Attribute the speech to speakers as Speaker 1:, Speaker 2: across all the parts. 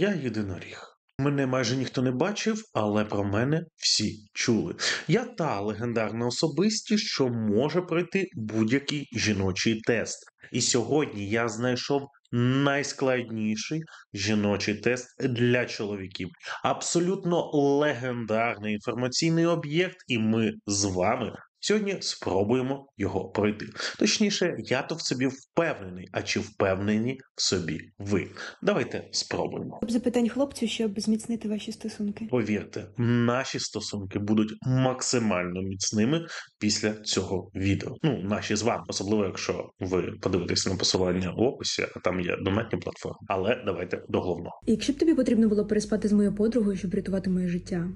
Speaker 1: Я єдиноріг. Мене майже ніхто не бачив, але про мене всі чули. Я та легендарна особистість, що може пройти будь-який жіночий тест. І сьогодні я знайшов найскладніший жіночий тест для чоловіків. Абсолютно легендарний інформаційний об'єкт, і ми з вами сьогодні спробуємо його пройти. Точніше, я то в собі впевнений. А чи впевнені в собі ви? Давайте спробуємо.
Speaker 2: Запитань хлопцю, щоб зміцнити ваші стосунки.
Speaker 1: Повірте, наші стосунки будуть максимально міцними після цього відео. Ну, наші з вами, особливо якщо ви подивитесь на посилання в описі, а там є донатні платформи. Але давайте до головного.
Speaker 2: Якщо б тобі потрібно було переспати з моєю подругою, щоб врятувати моє життя,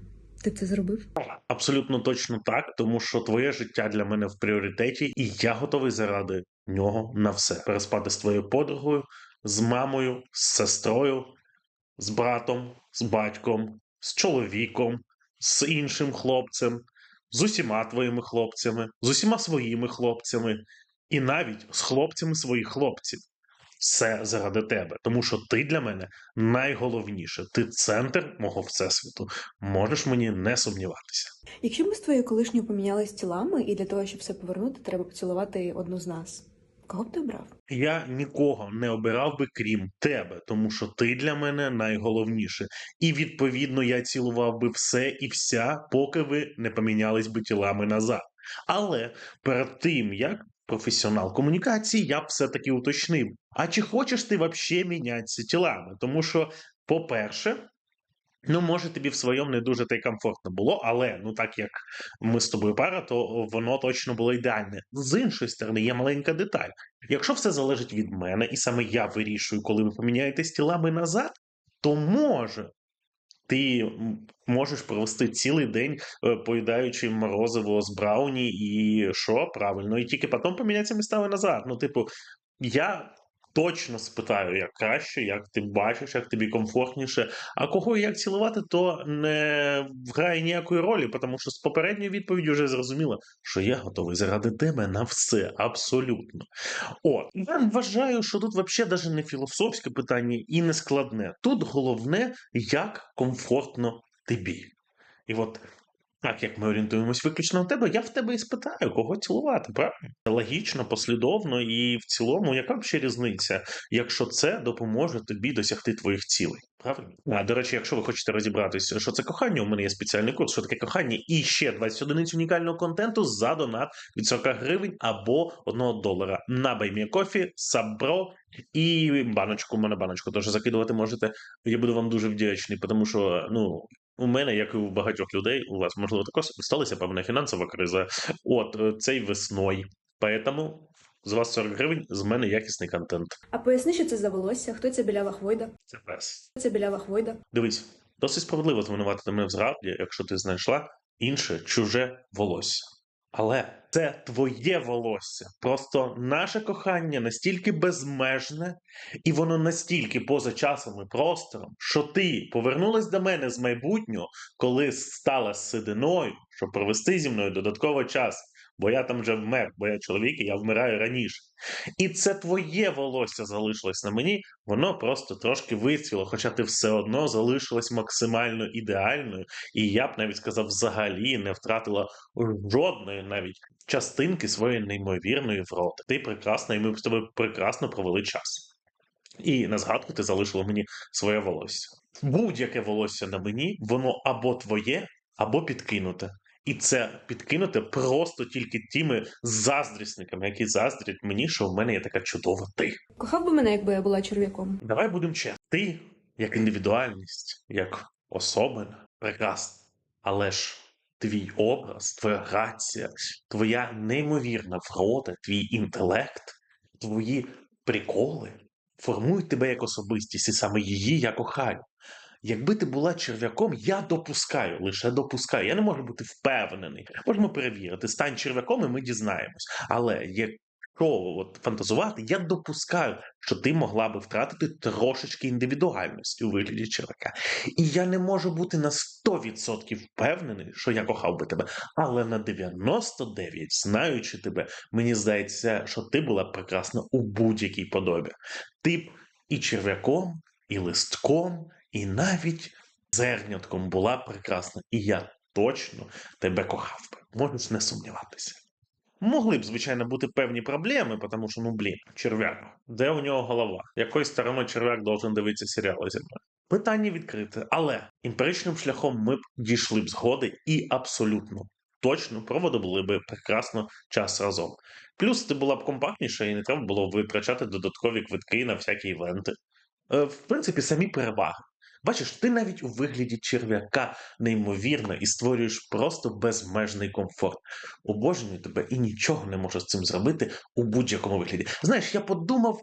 Speaker 2: ти це зробив?
Speaker 1: Абсолютно точно так, тому що твоє життя для мене в пріоритеті, і я готовий заради нього на все. Переспати з твоєю подругою, з мамою, з сестрою, з братом, з батьком, з чоловіком, з іншим хлопцем, з усіма твоїми хлопцями, з усіма своїми хлопцями, і навіть з хлопцями своїх хлопців. Все заради тебе, тому що ти для мене найголовніше. Ти центр мого всесвіту. Можеш мені не сумніватися.
Speaker 2: Якщо ми з твоєю колишньою помінялись тілами, і для того, щоб все повернути, треба поцілувати одну з нас. Кого б ти обрав?
Speaker 1: Я нікого не обирав би крім тебе, тому що ти для мене найголовніше. І відповідно я цілував би все і вся, поки ви не помінялись би тілами назад. Але перед тим як професіонал комунікації, я б все-таки уточнив: а чи хочеш ти взагалі мінятися тілами? Тому що, по-перше, Ну, може, тобі в своєму не дуже та й комфортно було, але ну так як ми з тобою пара, то воно точно було ідеальне. З іншої сторони, є маленька деталь. Якщо все залежить від мене, і саме я вирішую, коли ви поміняєтесь тілами назад, то може ти можеш провести цілий день, е, поїдаючи морозиво з брауні, і що правильно, і тільки потім помінятися містами назад. Ну, типу, я точно спитаю, як краще, як ти бачиш, як тобі комфортніше. А кого і як цілувати, то не грає ніякої ролі, тому що з попередньої відповіді вже зрозуміло, що я готовий заради тебе на все, абсолютно. От я вважаю, що тут взагалі навіть не філософське питання і не складне. Тут головне, як комфортно тобі. І от так як ми орієнтуємось виключно на тебе, я в тебе і спитаю, кого цілувати, правильно? Логічно, послідовно і в цілому, яка б ще різниця, якщо це допоможе тобі досягти твоїх цілей? Правильно? А до речі, якщо ви хочете розібратися, що це кохання, у мене є спеціальний курс, що таке кохання, і ще 20 одиниць унікального контенту за донат від 40 гривень або 1 долара на Баймієкофі, Сабро і баночку. У мене баночку теж закидувати можете. Я буду вам дуже вдячний, тому що ну. У мене, як і у багатьох людей, у вас можливо також сталася певна фінансова криза. От е, цей весною. Поэтому з вас 40 гривень, з мене якісний контент.
Speaker 2: А поясни, що це за волосся? Хто ця білява хвойда?
Speaker 1: Це пес.
Speaker 2: Це білява хвойда?
Speaker 1: Дивись, досить справедливо звинуватити мене в зраді, якщо ти знайшла інше чуже волосся. Але це твоє волосся. Просто наше кохання настільки безмежне, і воно настільки поза часом і простором, що ти повернулась до мене з майбутнього, коли стала сединою, щоб провести зі мною додатковий час. Бо я там вже вмер, бо я чоловік, і я вмираю раніше. І це твоє волосся залишилось на мені, воно просто трошки вицвіло, хоча ти все одно залишилась максимально ідеальною, і я б навіть сказав, взагалі не втратила жодної навіть частинки своєї неймовірної вроди. Ти прекрасна, і ми з тобою прекрасно провели час. І на згадку ти залишила мені своє волосся. Будь-яке волосся на мені, воно або твоє, або підкинуте. І це підкинуте просто тільки тими заздрісниками, які заздрять мені, що в мене є така чудова ти.
Speaker 2: Кохав би мене, якби я була черв'яком.
Speaker 1: Давай будемо чесні. Ти, як індивідуальність, як особина, прекрасна. Але ж твій образ, твоя грація, твоя неймовірна врода, твій інтелект, твої приколи формують тебе як особистість, і саме її я кохаю. Якби ти була черв'яком, я допускаю, лише допускаю. Я не можу бути впевнений. Можемо перевірити. Стань черв'яком, і ми дізнаємось. Але якщо от фантазувати, я допускаю, що ти могла би втратити трошечки індивідуальності у вигляді черв'яка. І я не можу бути на 100% впевнений, що я кохав би тебе. Але на 99, знаючи тебе, мені здається, що ти була прекрасна у будь-якій подобі. Ти б і черв'яком, і листком, і навіть зернятком була прекрасна. І я точно тебе кохав би. Можеш не сумніватися. Могли б, звичайно, бути певні проблеми, тому що, ну блін, черв'як, де у нього голова? Якою стороною черв'як должен дивитися серіали зі мною? Питання відкрите, але емпіричним шляхом ми б дійшли б згоди і абсолютно точно проводили б прекрасно час разом. Плюс ти була б компактніша і не треба було витрачати додаткові квитки на всякі івенти. Е, в принципі, самі переваги. Бачиш, ти навіть у вигляді черв'яка неймовірно і створюєш просто безмежний комфорт. Обожнюю тебе і нічого не можу з цим зробити у будь-якому вигляді. Знаєш, я подумав,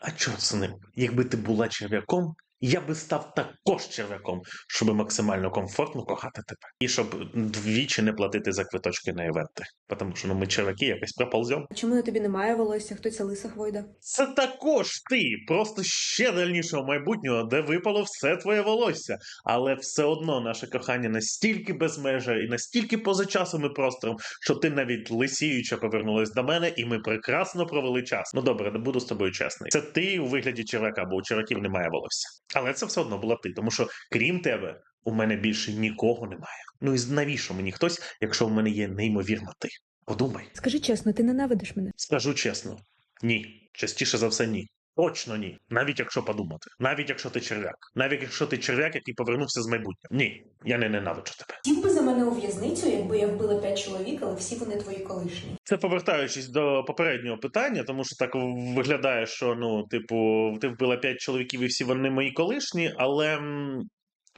Speaker 1: а чого з ним? Якби ти була черв'яком, я би став також черв'яком, щоб максимально комфортно кохати тебе. І щоб двічі не платити за квиточки на івенти. Тому що ну, ми черв'яки якось проползем.
Speaker 2: Чому на тобі немає волосся? Хто ця лиса хвойда?
Speaker 1: Це також ти, просто ще дальнішого майбутнього, де випало все твоє волосся. Але все одно наше кохання настільки безмеже і настільки поза часом і простором, що ти навіть лисіюча повернулась до мене, і ми прекрасно провели час. Ну добре, не буду з тобою чесний. Це ти у вигляді черв'яка, бо у черв'яків немає волосся. Але це все одно була ти, тому що крім тебе. У мене більше нікого немає. Ну і навіщо мені хтось, якщо в мене є неймовірно ти? Подумай.
Speaker 2: Скажи чесно, ти ненавидиш мене?
Speaker 1: Скажу чесно, ні. Частіше за все, ні. Точно ні. Навіть якщо подумати. Навіть якщо ти черв'як. Навіть якщо ти черв'як, який повернувся з майбутнього. Ні, я не ненавиджу тебе.
Speaker 2: За мене у в'язницю, якби я вбила п'ять чоловік, але всі вони твої колишні.
Speaker 1: Це повертаючись до попереднього питання, тому що так виглядає, що ну, типу, ти вбила п'ять чоловіків і всі вони мої колишні, але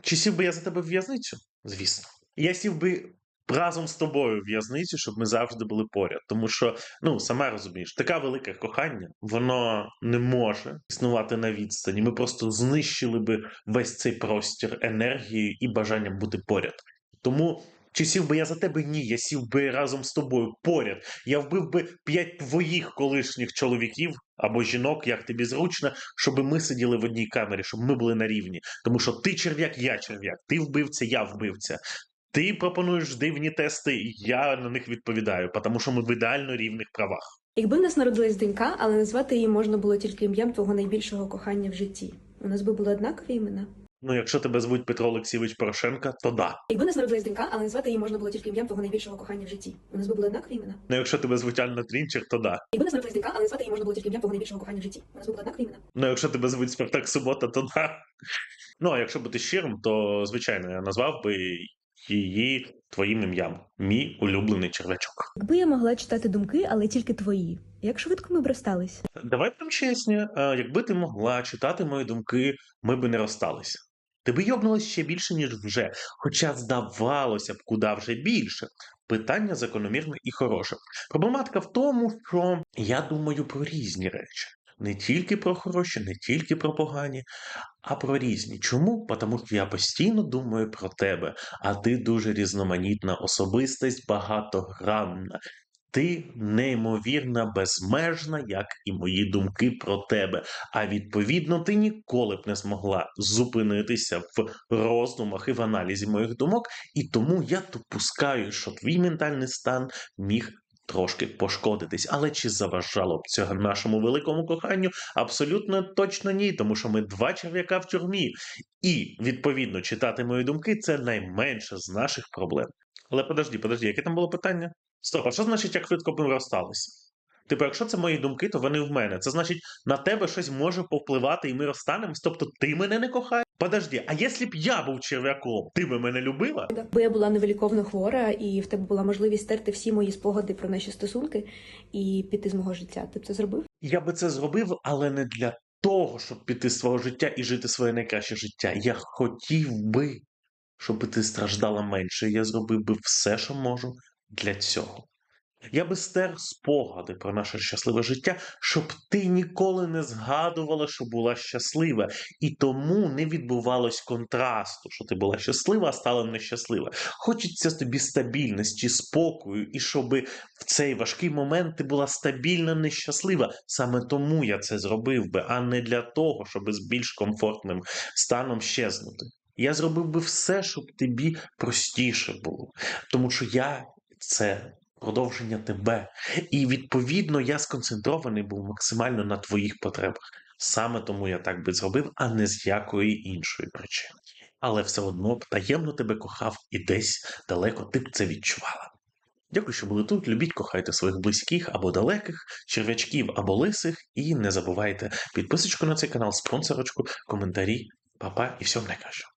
Speaker 1: чи сів би я за тебе в в'язницю? Звісно. Я сів би разом з тобою в в'язницю, щоб ми завжди були поряд. Тому що, ну, сама розумієш, таке велике кохання, воно не може існувати на відстані. Ми просто знищили би весь цей простір енергією і бажанням бути поряд. Тому. Чи сів би я за тебе? Ні, я сів би разом з тобою поряд. Я вбив би п'ять твоїх колишніх чоловіків або жінок, як тобі зручно, щоб ми сиділи в одній камері, щоб ми були на рівні. Тому що ти черв'як, я черв'як, ти вбивця, я вбивця. Ти пропонуєш дивні тести, я на них відповідаю, тому що ми в ідеально рівних правах.
Speaker 2: Якби в нас народилась донька, але назвати її можна було тільки ім'ям твого найбільшого кохання в житті. У нас би були однакові імена.
Speaker 1: Ну, якщо тебе звуть Петро Олексійович Порошенка, то да.
Speaker 2: Якби нас народилась донька, але назвати її можна було тільки ім'ям твого найбільшого кохання в житті. У нас би були однакові імена.
Speaker 1: Ну, якщо тебе звуть Анна Трінчер, то да.
Speaker 2: Якби нас народилась донька, але назвати її можна було тільки ім'ям твого найбільшого кохання в житті. У нас би були однакові імена.
Speaker 1: Ну, якщо тебе звуть Спартак Субота, то да. Ну, а якщо бути щирим, то звичайно я назвав би її твоїм ім'ям. Мій улюблений червячок.
Speaker 2: Якби я могла читати думки, але тільки твої. Як швидко ми б розстались?
Speaker 1: Давай будемо чесні, якби ти могла читати мої думки, ми би не розсталися. Ти би йобнулась ще більше, ніж вже, хоча здавалося б, куди вже більше. Питання закономірне і хороше. Проблематика в тому, що я думаю про різні речі. Не тільки про хороші, не тільки про погані, а про різні. Чому? Тому що я постійно думаю про тебе, а ти дуже різноманітна особистість, багатогранна. Ти неймовірна, безмежна, як і мої думки про тебе. А відповідно, ти ніколи б не змогла зупинитися в роздумах і в аналізі моїх думок, і тому я допускаю, що твій ментальний стан міг трошки пошкодитись. Але чи заважало б цього нашому великому коханню? Абсолютно точно ні, тому що ми два черв'яка в тюрмі. І відповідно читати мої думки це найменше з наших проблем. Але подожди, подожди, яке там було питання? Стоп, а що значить, як швидко ми розсталися? Типу, якщо це мої думки, то вони в мене. Це значить, на тебе щось може повпливати, і ми розстанемось. Тобто ти мене не кохаєш? Подожди, а якщо б я був черв'яком, ти би мене любила?
Speaker 2: Бо я була невиліковно хвора, і в тебе була можливість стерти всі мої спогади про наші стосунки і піти з мого життя. Ти б це зробив?
Speaker 1: Я би це зробив, але не для того, щоб піти з свого життя і жити своє найкраще життя. Я хотів би, щоб ти страждала менше. Я зробив би все, що можу для цього. Я би стер спогади про наше щасливе життя, щоб ти ніколи не згадувала, що була щаслива, і тому не відбувалось контрасту, що ти була щаслива, а стала нещаслива. Хочеться тобі стабільності, спокою, і щоб в цей важкий момент ти була стабільна, нещаслива. Саме тому я це зробив би, а не для того, щоб з більш комфортним станом щезнути. Я зробив би все, щоб тобі простіше було, тому що я це продовження тебе. І відповідно я сконцентрований був максимально на твоїх потребах. Саме тому я так би зробив, а не з якої іншої причини. Але все одно таємно тебе кохав і десь далеко ти б це відчувала. Дякую, що були тут. Любіть, кохайте своїх близьких або далеких, черв'ячків або лисих, і не забувайте підписочку на цей канал, спонсорочку, коментарі, папа і всього найкращого.